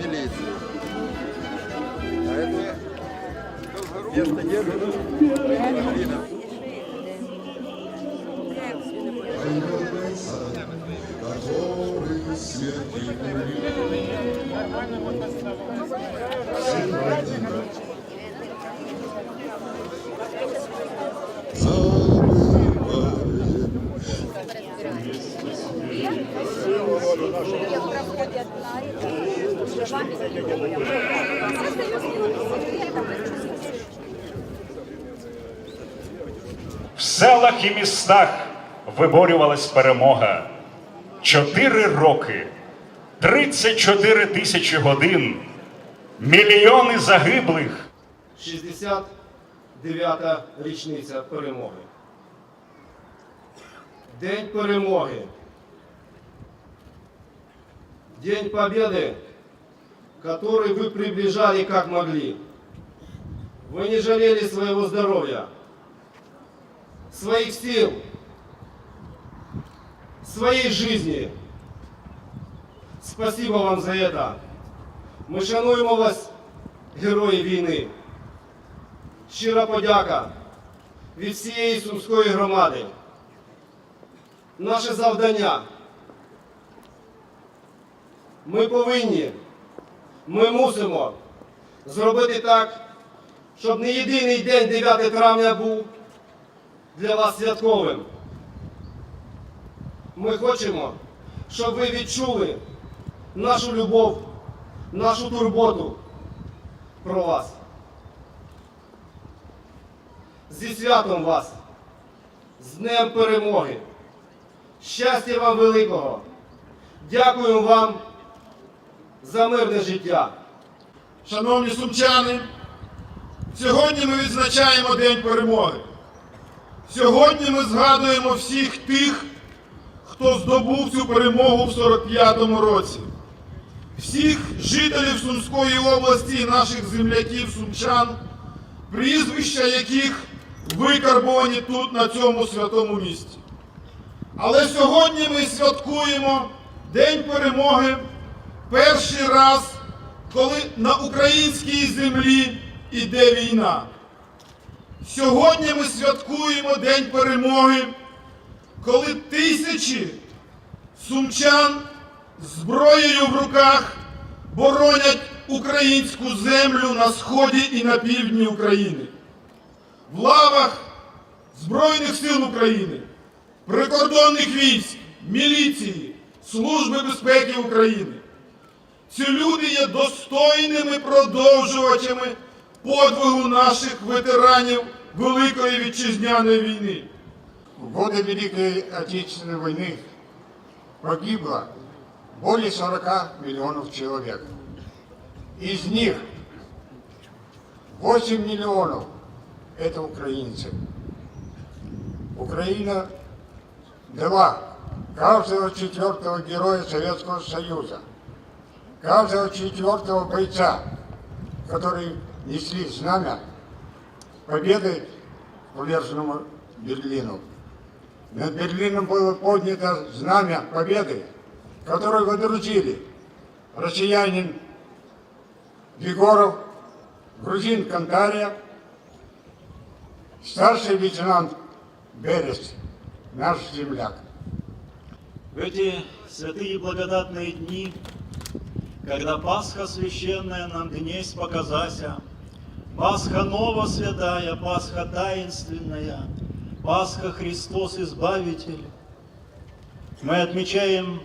милиции. А это место держит. В селах і містах виборювалась перемога. Чотири роки, 34 тисячі годин, мільйони загиблих. 69-та річниця перемоги. День перемоги. День победы, который вы приближали как могли. Вы не жалели своего здоровья, своих сил, своей жизни. Спасибо вам за это. Ми шануємо вас, герої війни. Щира подяка від всієї сумської громади. Наше завдання. Ми повинні, ми мусимо зробити так, щоб не єдиний день 9 травня був для вас святковим. Ми хочемо, щоб ви відчули нашу любов, нашу турботу про вас. Зі святом вас, з Днем Перемоги. Щастя вам великого. Дякую вам за мирне життя. Шановні сумчани, сьогодні ми відзначаємо День перемоги. Сьогодні ми згадуємо всіх тих, хто здобув цю перемогу в 45-му році. Всіх жителів Сумської області і наших земляків сумчан, прізвища яких викарбовані тут, на цьому святому місці. Але сьогодні ми святкуємо День перемоги перший раз, коли на українській землі іде війна. Сьогодні ми святкуємо День перемоги, коли тисячі сумчан зброєю в руках боронять українську землю на сході і на півдні України. В лавах Збройних сил України, прикордонних військ, міліції, Служби безпеки України. Ці люди є достойними продовжувачами подвигу наших ветеранів Великої Вітчизняної війни. В годы Великой Отечественной войны погибло более 40 миллионов человек. Из них 8 миллионов – это украинцы. Украина дала каждого четвертого героя Советского Союза, каждого четвертого бойца, которые несли знамя победы поверженному Берлину. Над Берлином было поднято знамя победы, которое водрузили россиянин Егоров, грузин Кантария, старший лейтенант Берес, наш земляк. В эти святые благодатные дни, когда Пасха священная нам днесь показася, Пасха нова святая, Пасха таинственная, Пасха Христос Избавитель, мы отмечаем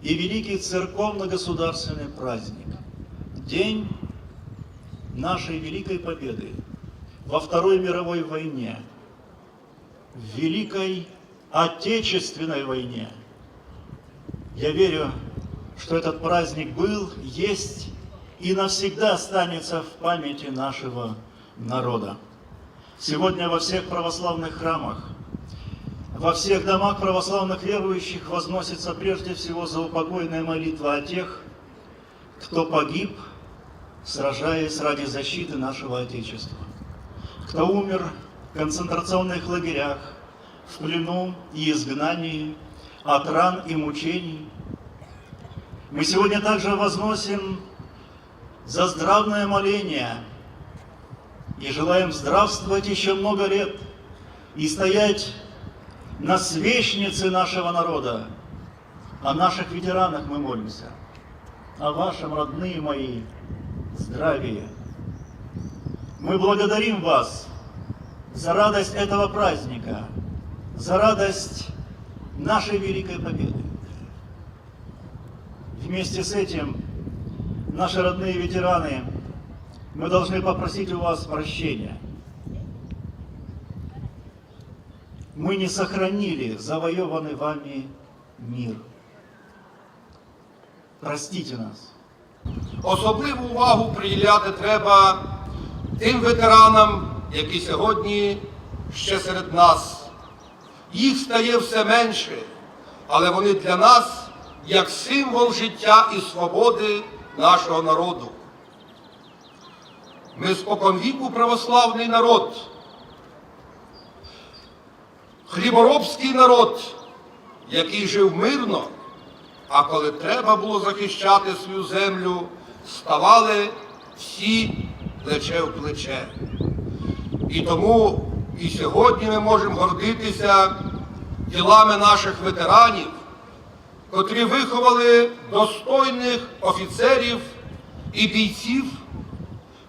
и великий церковно-государственный праздник, День нашей великой победы во Второй мировой войне, в Великой Отечественной войне. Я верю, что этот праздник был, есть и навсегда останется в памяти нашего народа. Сегодня во всех православных храмах во всех домах православных верующих возносится прежде всего заупокойная молитва о тех, кто погиб, сражаясь ради защиты нашего Отечества, кто умер в концентрационных лагерях, в плену и изгнании, от ран и мучений. Мы сегодня также возносим за здравное моление и желаем здравствовать еще много лет и стоять на свечнице нашего народа. О наших ветеранах мы молимся, о вашем, родные мои, здравии. Мы благодарим вас за радость этого праздника, за радость нашей великой победы. Вместе с этим, наши родные ветераны, мы должны попросить у вас прощения. Мы не сохранили завоеванный вами мир. Простите нас. Особливу увагу приділяти треба тим ветеранам, які сьогодні ще серед нас. Їх стає все менше, але вони для нас як символ життя і свободи нашого народу. Ми споконвіку православний народ, хліборобський народ, який жив мирно, а коли треба було захищати свою землю, ставали всі плече в плече. І тому і сьогодні ми можемо гордитися ділами наших ветеранів, котрі виховали достойних офіцерів і бійців,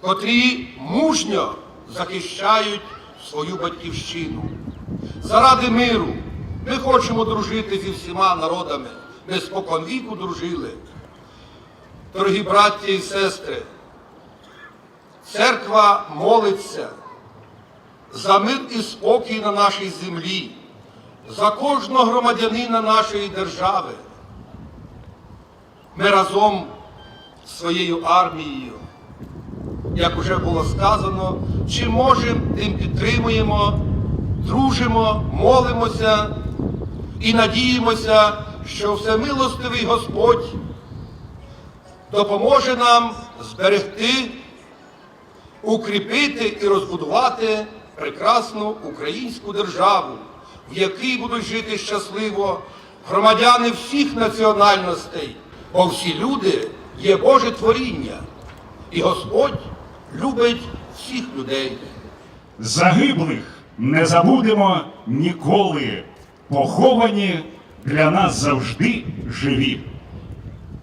котрі мужньо захищають свою батьківщину. Заради миру ми хочемо дружити зі всіма народами. Ми споконвіку дружили. Дорогі браті і сестри, церква молиться за мир і спокій на нашій землі, за кожного громадянина нашої держави. Ми разом з своєю армією, як вже було сказано, чи можемо, тим підтримуємо, дружимо, молимося і надіємося, що всемилостивий Господь допоможе нам зберегти, укріпити і розбудувати прекрасну українську державу, в якій будуть жити щасливо громадяни всіх національностей, бо всі люди є Боже творіння, і Господь любить всіх людей. Загиблих не забудемо ніколи, поховані для нас завжди живі.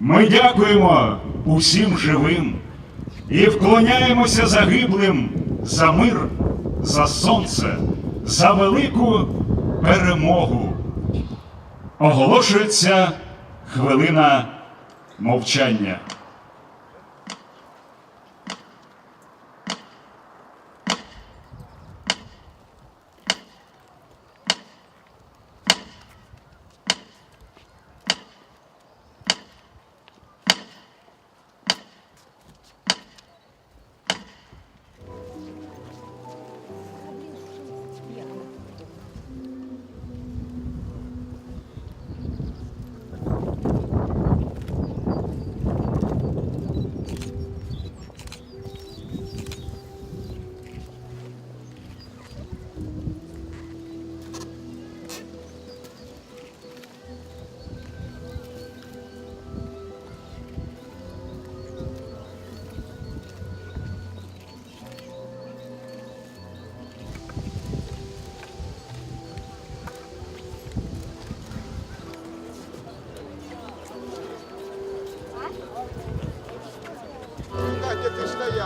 Ми дякуємо усім живим і вклоняємося загиблим за мир, за сонце, за велику перемогу. Оголошується хвилина мовчання.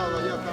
Катя, ти стояла, я там.